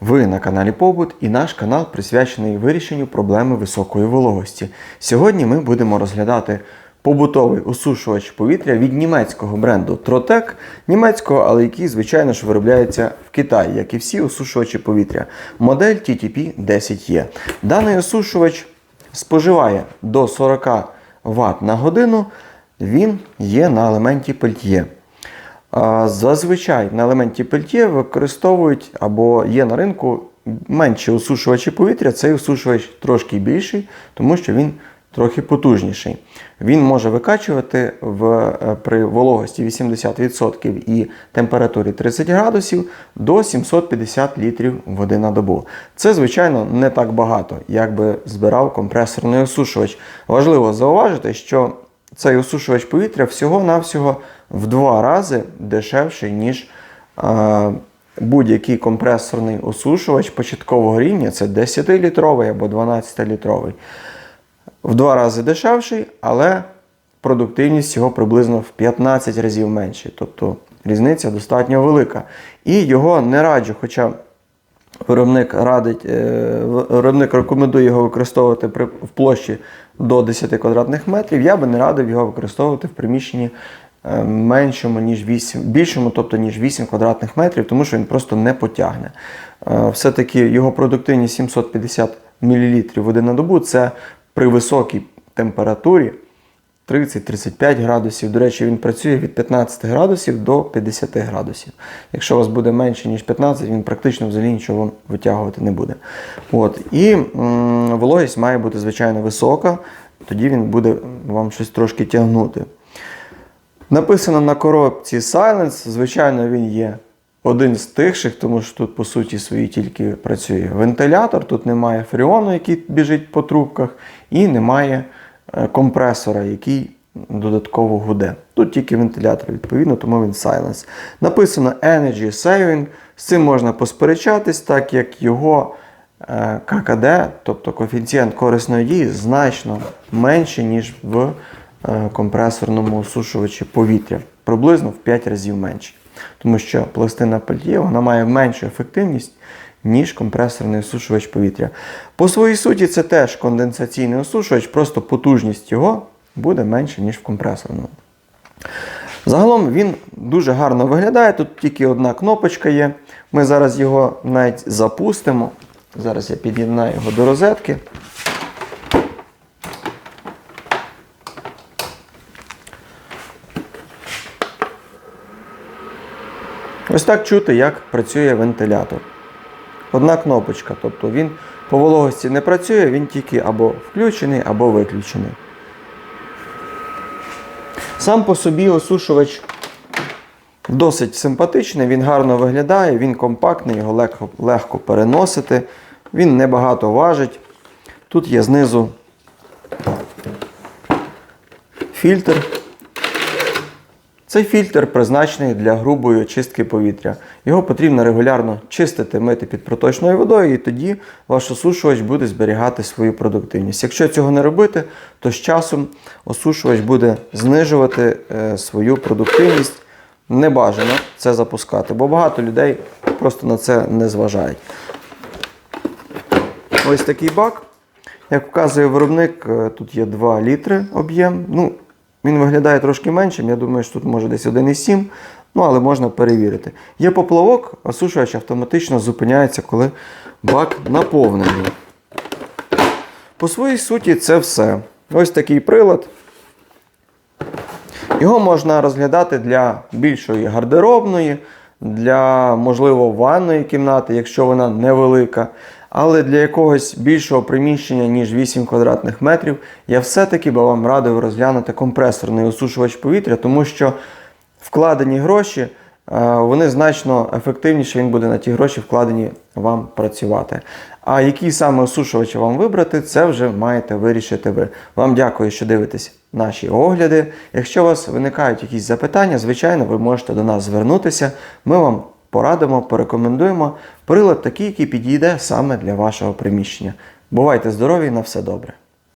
Ви на каналі Побут і наш канал присвячений вирішенню проблеми високої вологості. Сьогодні ми будемо розглядати побутовий осушувач повітря від німецького бренду Trotec, німецького, але який, звичайно ж, виробляється в Китаї, як і всі осушувачі повітря. Модель TTP 10E. Даний осушувач споживає до 40 Вт на годину. Він є на елементі пельт'є. Зазвичай на елементі пельт'є використовують або є на ринку менші осушувачі повітря. Цей осушувач трошки більший, тому що він трохи потужніший. Він може викачувати в, е, при вологості 80% і температурі 30 градусів до 750 літрів води на добу. Це, звичайно, не так багато, як би збирав компресорний осушувач. Важливо зауважити, що цей осушувач повітря всього-навсього в два рази дешевший, ніж будь-який компресорний осушувач початкового рівня, це 10-літровий або 12-літровий. В два рази дешевший, але продуктивність його приблизно в 15 разів менше. Тобто різниця достатньо велика. І його не раджу, хоча Виробник радить, е, виробник рекомендує його використовувати при, в площі до 10 квадратних метрів. Я би не радив його використовувати в приміщенні е, меншому, ніж 8, більшому, тобто ніж 8 квадратних метрів, тому що він просто не потягне. Е, Все-таки його продуктивність 750 мл води на добу це при високій температурі. 30-35 градусів. До речі, він працює від 15 градусів до 50 градусів. Якщо у вас буде менше, ніж 15, він практично взагалі нічого витягувати не буде. От. І вологість має бути, звичайно, висока, тоді він буде вам щось трошки тягнути. Написано на коробці Silence, звичайно, він є один з тихших, тому що тут, по суті, свої тільки працює вентилятор, тут немає фреону, який біжить по трубках, і немає компресора, який додатково гуде. Тут тільки вентилятор, відповідно, тому він Silence. Написано Energy Saving. З цим можна посперечатись, так як його е, ККД, тобто коефіцієнт корисної дії, значно менше, ніж в е, компресорному осушувачі повітря. Приблизно в 5 разів менше. Тому що пластина пельт'є вона має меншу ефективність, ніж компресорний осушувач повітря. По своїй суті, це теж конденсаційний осушувач, просто потужність його буде менше, ніж в компресорному. Загалом він дуже гарно виглядає. Тут тільки одна кнопочка є. Ми зараз його навіть запустимо. Зараз я під'єднаю його до розетки. Ось так чути, як працює вентилятор. Одна кнопочка, тобто він по вологості не працює, він тільки або включений, або виключений. Сам по собі осушувач досить симпатичний, він гарно виглядає, він компактний, його легко, легко переносити, він небагато важить. Тут є знизу фільтр. Цей фільтр призначений для грубої очистки повітря. Його потрібно регулярно чистити, мити під проточною водою, і тоді ваш осушувач буде зберігати свою продуктивність. Якщо цього не робити, то з часом осушувач буде знижувати е, свою продуктивність. Не бажано це запускати, бо багато людей просто на це не зважають. Ось такий бак. Як вказує виробник, е, тут є 2 літри об'єм. Ну, він виглядає трошки меншим, я думаю, що тут може десь 1,7, ну але можна перевірити. Є поплавок, осушувач автоматично зупиняється, коли бак наповнений. По своїй суті, це все. Ось такий прилад. Його можна розглядати для більшої гардеробної, для, можливо, ванної кімнати, якщо вона невелика. Але для якогось більшого приміщення, ніж 8 квадратних метрів, я все-таки би вам радив розглянути компресорний осушувач повітря, тому що вкладені гроші, е, вони значно ефективніше, він буде на ті гроші вкладені вам працювати. А який саме осушувач вам вибрати, це вже маєте вирішити ви. Вам дякую, що дивитесь наші огляди. Якщо у вас виникають якісь запитання, звичайно, ви можете до нас звернутися. Ми вам порадимо, порекомендуємо прилад такий, який підійде саме для вашого приміщення. Бувайте здорові, на все добре!